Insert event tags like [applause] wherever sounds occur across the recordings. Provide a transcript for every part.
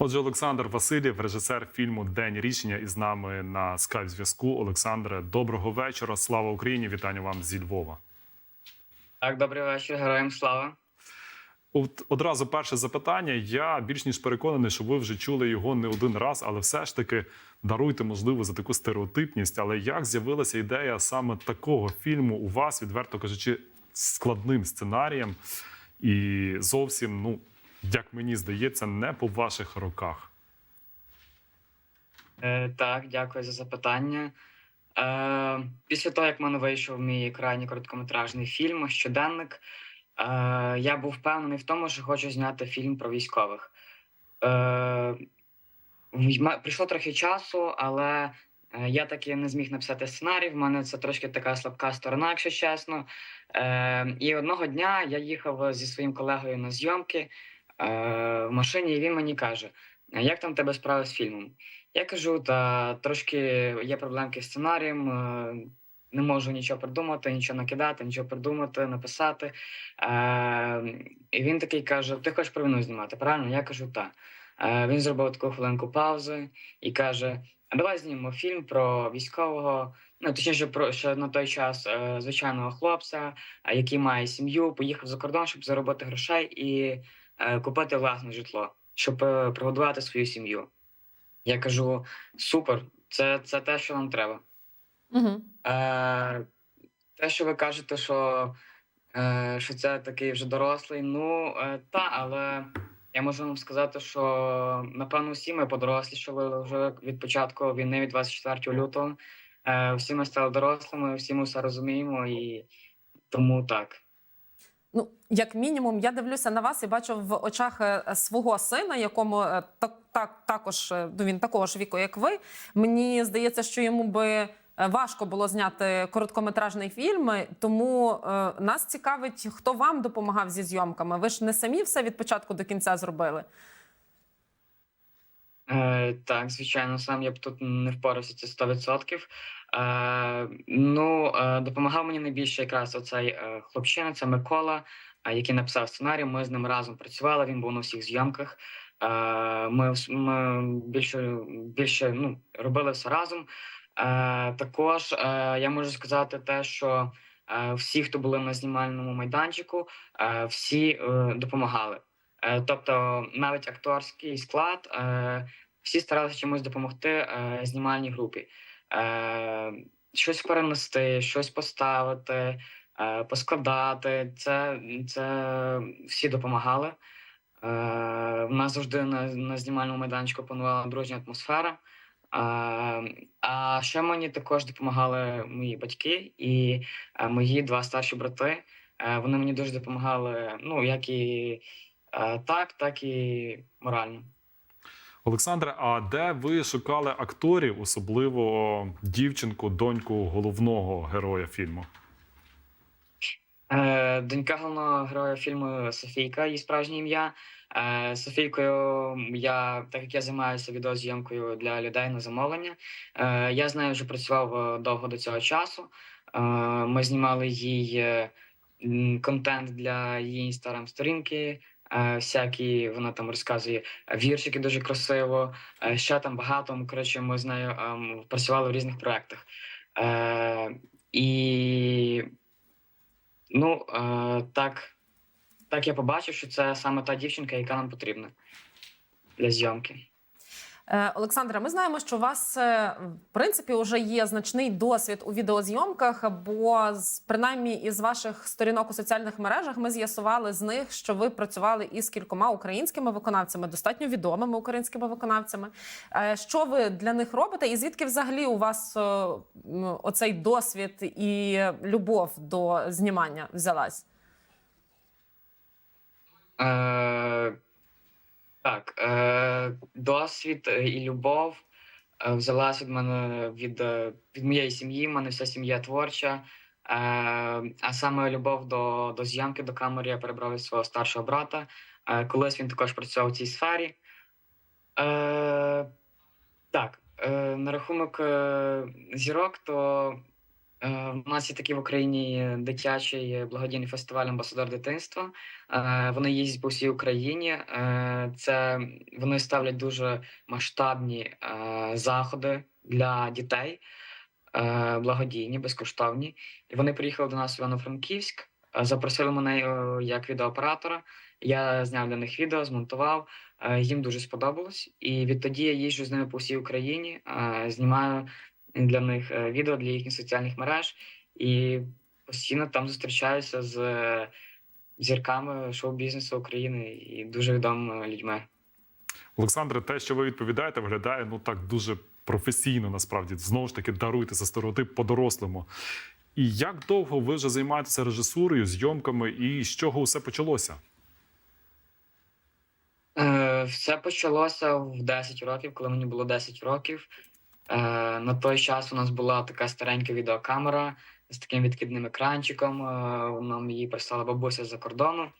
Отже, Олександр Васильєв, режисер фільму День рішення, із нами на скайп зв'язку. Олександре, доброго вечора. Слава Україні! Вітання вам зі Львова. Так, добрий вечір, героям слава. От одразу перше запитання. Я більш ніж переконаний, що ви вже чули його не один раз, але все ж таки даруйте, можливо, за таку стереотипність. Але як з'явилася ідея саме такого фільму у вас, відверто кажучи, складним сценарієм, і зовсім, ну як мені здається, не по ваших роках. Е, так, дякую за запитання. Е, після того, як в мене вийшов мій крайній короткометражний фільм Щоденник, е, я був впевнений в тому, що хочу зняти фільм про військових. Е, прийшло трохи часу, але е, я таки не зміг написати сценарій. В мене це трошки така слабка сторона, якщо чесно. Е, і одного дня я їхав зі своїм колегою на зйомки в машині, і він мені каже: як там тебе справи з фільмом? Я кажу, та трошки є проблемки з сценарієм, е, не можу нічого придумати, нічого накидати, нічого придумати, написати. Е, і він такий каже: Ти хочеш про війну знімати? Правильно? Я кажу, так. Е, він зробив таку хвилинку паузи і каже: давай знімемо фільм про військового, ну точніше, про ще на той час е, звичайного хлопця, е, який має сім'ю, поїхав за кордон, щоб заробити грошей і е, купити власне житло, щоб е, прогодувати свою сім'ю. Я кажу: супер, це, це те, що нам треба. Угу. Е, те, що ви кажете, що, е, що це такий вже дорослий, ну е, та, але я можу вам сказати, що напевно всі ми подорослішали вже від початку війни, від 24 лютого. Е, всі ми стали дорослими, всі ми все розуміємо, і тому так. Ну, як мінімум, я дивлюся на вас і бачу в очах е, свого сина, якому е, так, так також е, ну, він такого ж віку, як ви. Мені здається, що йому би важко було зняти короткометражний фільм. Тому е, нас цікавить, хто вам допомагав зі зйомками. Ви ж не самі все від початку до кінця зробили. Е, так, звичайно, сам я б тут не впорався це 100%. Е, ну, е, допомагав мені найбільше якраз оцей е, хлопчина, це Микола, який написав сценарій. Ми з ним разом працювали. Він був на всіх зйомках. Ми, ми більше, більше ну, робили все разом. Також я можу сказати те, що всі, хто були на знімальному майданчику, всі допомагали. Тобто навіть акторський склад, всі старалися чимось допомогти знімальній групі. Е, Щось перенести, щось поставити, е, поскладати. Це, це всі допомагали. Е, У нас завжди на, на знімальному майданчику панувала дружня атмосфера. Е, А ще мені також допомагали мої батьки і е, мої два старші брати. Е, Вони мені дуже допомагали, ну як і Так, так і морально. Олександре, а де ви шукали акторів, особливо дівчинку, доньку головного героя фільму? Е, Донька головного героя фільму Софійка, її справжнє ім'я. Е, Софійкою я, так як я займаюся відеозйомкою для людей на замовлення, е, я з нею вже працював довго до цього часу. Ми знімали їй контент для її інстаграм-сторінки. Е, Всякі вона там розказує віршики дуже красиво. е, Ще там багато. Коротше, ми з нею ем, працювали в різних проєктах. Е, І Ну, е, так, так я побачив, що це саме та дівчинка, яка нам потрібна для зйомки. Е, Олександра, ми знаємо, що у вас е, в принципі вже є значний досвід у відеозйомках, бо принаймні із ваших сторінок у соціальних мережах ми з'ясували з них, що ви працювали із кількома українськими виконавцями, достатньо відомими українськими виконавцями. Е, Що ви для них робите? І звідки взагалі у вас оцей досвід і любов до знімання взялась? Так, е, досвід е, і любов е, взялась від мене від, е, від моєї сім'ї. У мене вся сім'я творча. Е, а саме любов до, до зйомки, до камери я перебрав від свого старшого брата. Е, колись він також працював у цій сфері. Е, так, е, на рахунок е, зірок, то У нас є такий в Україні дитячий благодійний фестиваль Амбасадор дитинства. Е, Вони їздять по всій Україні. Е, Це вони ставлять дуже масштабні е, заходи для дітей, е, благодійні, безкоштовні. І вони приїхали до нас в Івано-Франківськ, е, запросили мене е, як відеооператора. Я зняв для них відео, змонтував. Е, Їм дуже сподобалось. І відтоді я їжджу з ними по всій Україні, е, знімаю для них е, відео для їхніх соціальних мереж і постійно там зустрічаюся з е, зірками шоу-бізнесу України і дуже відомими людьми. Олександре, те, що ви відповідаєте, виглядає ну так дуже професійно. Насправді знову ж таки даруйте за стереотип по-дорослому. І як довго ви вже займаєтеся режисурою, зйомками, і з чого усе почалося? Е, Все почалося в 10 років, коли мені було 10 років. Е, На той час у нас була така старенька відеокамера з таким відкидним екранчиком. Е, Нам її прислала бабуся з-за кордону. Е,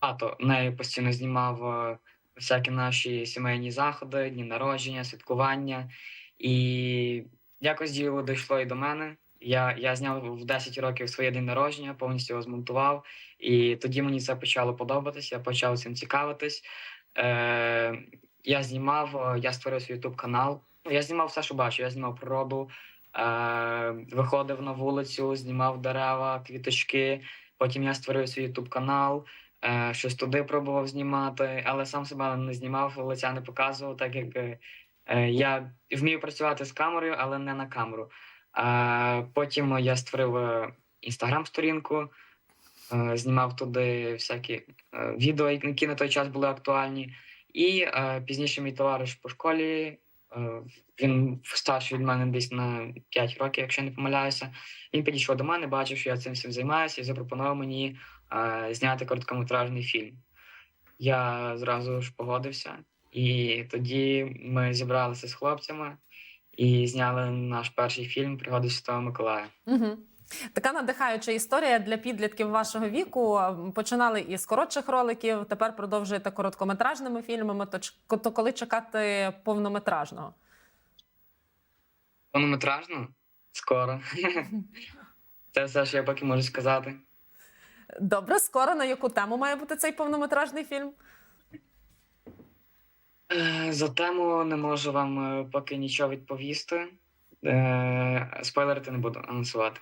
Тато нею постійно знімав всякі наші сімейні заходи, дні народження, святкування. І якось діло дійшло і до мене. Я, я зняв в 10 років своє день народження, повністю його змонтував. І тоді мені це почало подобатись, я почав цим цікавитись. Е, я знімав, е, я створив свій YouTube канал. Я знімав все, що бачу. Я знімав природу, е, виходив на вулицю, знімав дерева, квіточки. Потім я створив свій YouTube канал, е, щось туди пробував знімати, але сам себе не знімав, лиця не показував, так як е, е, я вмію працювати з камерою, але не на камеру. Е, потім я створив інстаграм-сторінку. Е, знімав туди всякі е, відео, які на той час були актуальні. І е, пізніше мій товариш по школі, він старший від мене десь на 5 років, якщо не помиляюся. Він підійшов до мене, бачив, що я цим всім займаюся, і запропонував мені зняти короткометражний фільм. Я зразу ж погодився, і тоді ми зібралися з хлопцями і зняли наш перший фільм Пригоди Святого Миколая. Угу. Така надихаюча історія для підлітків вашого віку. Починали із коротших роликів, тепер продовжуєте короткометражними фільмами. То, коли чекати повнометражного? Повнометражно? Скоро. [laughs] Це все, що я поки можу сказати. Добре, скоро на яку тему має бути цей повнометражний фільм? Е, За тему не можу вам е, поки нічого відповісти. Е, Спойлерити не буду анонсувати.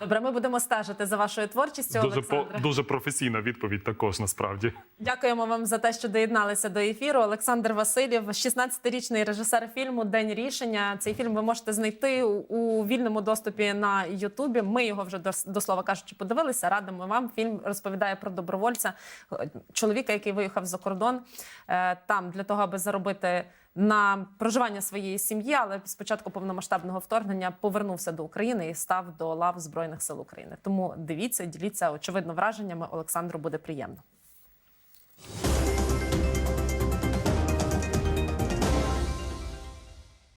Добре, ми будемо стежити за вашою творчістю. Дуже по дуже професійна відповідь. Також насправді. Дякуємо вам за те, що доєдналися до ефіру. Олександр Васильєв, 16-річний режисер фільму День рішення. Цей фільм ви можете знайти у- вільному доступі на Ютубі. Ми його вже до, до слова кажучи, подивилися. Радимо вам. Фільм розповідає про добровольця, е, чоловіка, який виїхав за кордон е, там для того, аби заробити. На проживання своєї сім'ї, але спочатку повномасштабного вторгнення повернувся до України і став до лав Збройних сил України. Тому дивіться, діліться очевидно враженнями. Олександру буде приємно.